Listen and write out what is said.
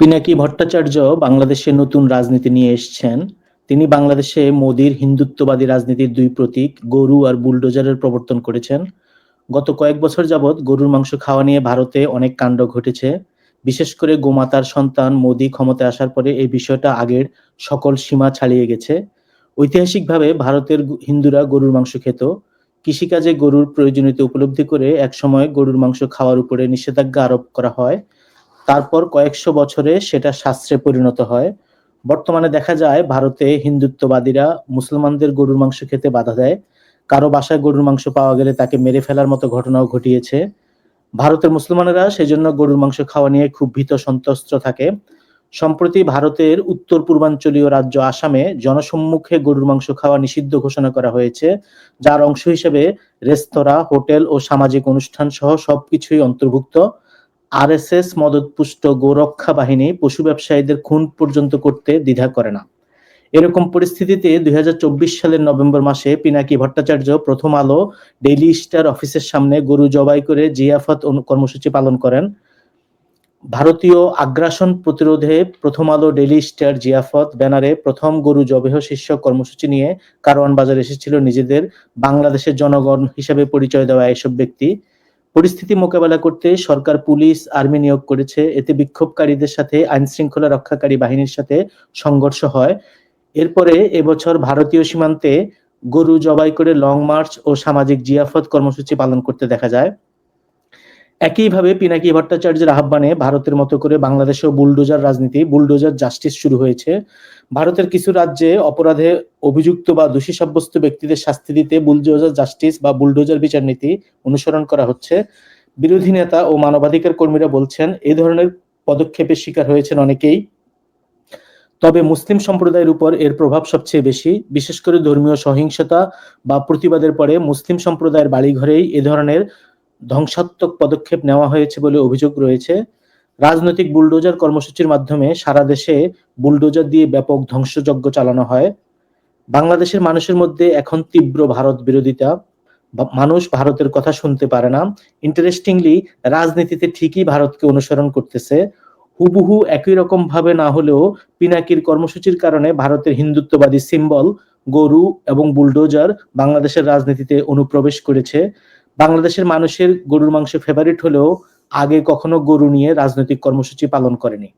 পিনাকি ভট্টাচার্য বাংলাদেশে নতুন রাজনীতি নিয়ে এসছেন। তিনি বাংলাদেশে মোদির হিন্দুত্ববাদী রাজনীতির দুই প্রতীক, গরু আর বুলডোজারের প্রবর্তন করেছেন। গত কয়েক বছর যাবৎ গরুর মাংস খাওয়া নিয়ে ভারতে অনেক কাণ্ড ঘটেছে। বিশেষ করে গোমাতার সন্তান মোদি ক্ষমতায় আসার পরে এই বিষয়টা আগের সকল সীমা ছাড়িয়ে গেছে। ঐতিহাসিকভাবে ভারতের হিন্দুরা গরুর মাংস খেত। কৃষিকাজে গরুর প্রয়োজনীয়তা উপলব্ধি করে একসময় গরুর মাংস খাওয়ার উপরে নিষেধাজ্ঞা আরোপ করা হয়। তারপর কয়েকশো বছরে সেটা শাস্ত্রে পরিণত হয়। বর্তমানে দেখা যায় ভারতে হিন্দুত্ববাদীরা মুসলমানদের গরুর মাংস খেতে বাধা দেয়। কারও বাসায় গরুর মাংস পাওয়া গেলে তাকে মেরে ফেলার মতো ঘটনাও ঘটিয়েছে। ভারতের মুসলমানেরা সেজন্য গরুর মাংস খাওয়া নিয়ে খুব ভীত সন্ত্রস্ত থাকে। সম্প্রতি ভারতের উত্তর পূর্বাঞ্চলীয় রাজ্য আসামে জনসম্মুখে গরুর মাংস খাওয়া নিষিদ্ধ ঘোষণা করা হয়েছে, যার অংশ হিসেবে রেস্তোরাঁ, হোটেল ও সামাজিক অনুষ্ঠান সহ সবকিছুই অন্তর্ভুক্ত। আরএসএস মদতপুষ্ট গোরক্ষা বাহিনী পশু ব্যবসায়ীদের খুন পর্যন্ত করতে দ্বিধা করে না। এরকম পরিস্থিতিতে দুই হাজার চব্বিশ সালের নভেম্বর মাসে পিনাকি ভট্টাচার্য প্রথম আলো ডেইলি স্টার অফিসের সামনে গরু জবাই করে জিয়াফত কর্মসূচি পালন করেন। ভারতীয় আগ্রাসন প্রতিরোধে প্রথম আলো ডেইলি স্টার জিয়াফত ব্যানারে প্রথম গরু জবেহ শীর্ষক কর্মসূচি নিয়ে কারওয়ান বাজার এসেছিল নিজেদের বাংলাদেশের জনগণ হিসেবে পরিচয় দেওয়া এসব ব্যক্তি। পরিস্থিতি মোকাবেলা করতে সরকার, পুলিশ, আর্মি নিয়োগ করেছে। এতে বিক্ষোভকারীদের সাথে আইন শৃঙ্খলা রক্ষাকারী বাহিনীর সাথে সংঘর্ষ হয়। এরপরে এবছর ভারতীয় সীমান্তে গরু জবাই করে লং মার্চ ও সামাজিক জিয়াফত কর্মসূচি পালন করতে দেখা যায়। একইভাবে পিনাকি ভট্টাচার্যের আহ্বানে ভারতের মতো করে বাংলাদেশেও বুলডোজার রাজনীতি, বুলডোজার জাস্টিস শুরু হয়েছে। ভারতের কিছু রাজ্যে অপরাধে অভিযুক্ত বা দোষী সাব্যস্ত ব্যক্তিদের শাস্তি দিতে বুলডোজার জাস্টিস বা বুলডোজার বিচার নীতি অনুসরণ করা হচ্ছে। বিরোধী নেতা ও মানবাধিকার কর্মীরা বলছেন এই ধরনের পদক্ষেপের শিকার হয়েছেন অনেকেই। তবে মুসলিম সম্প্রদায়ের উপর এর প্রভাব সবচেয়ে বেশি। বিশেষ করে ধর্মীয় সহিংসতা বা প্রতিবাদের পরে মুসলিম সম্প্রদায়ের বাড়িঘরেই এ ধরনের ধ্বংসাত্মক পদক্ষেপ নেওয়া হয়েছে বলে অভিযোগ রয়েছে। রাজনৈতিক বুলডোজার কর্মসূচির মাধ্যমে সারা দেশে বুলডোজার দিয়ে ব্যাপক ধ্বংসযজ্ঞ চালানো হয়। বাংলাদেশের মানুষের মধ্যে এখন তীব্র ভারত বিরোধিতা। মানুষ ভারতের কথা শুনতে পারে না। ইন্টারেস্টিংলি রাজনীতিতে ঠিকই ভারতকে অনুসরণ করতেছে। হুবহু একই রকম ভাবে না হলেও পিনাকির কর্মসূচির কারণে ভারতের হিন্দুত্ববাদী সিম্বল, গরু এবং বুলডোজার বাংলাদেশের রাজনীতিতে অনুপ্রবেশ করেছে। বাংলাদেশের মানুষের গরুর মাংস ফেভারিট হলেও আগে কখনো গরু নিয়ে রাজনৈতিক কর্মসূচি পালন করেনি।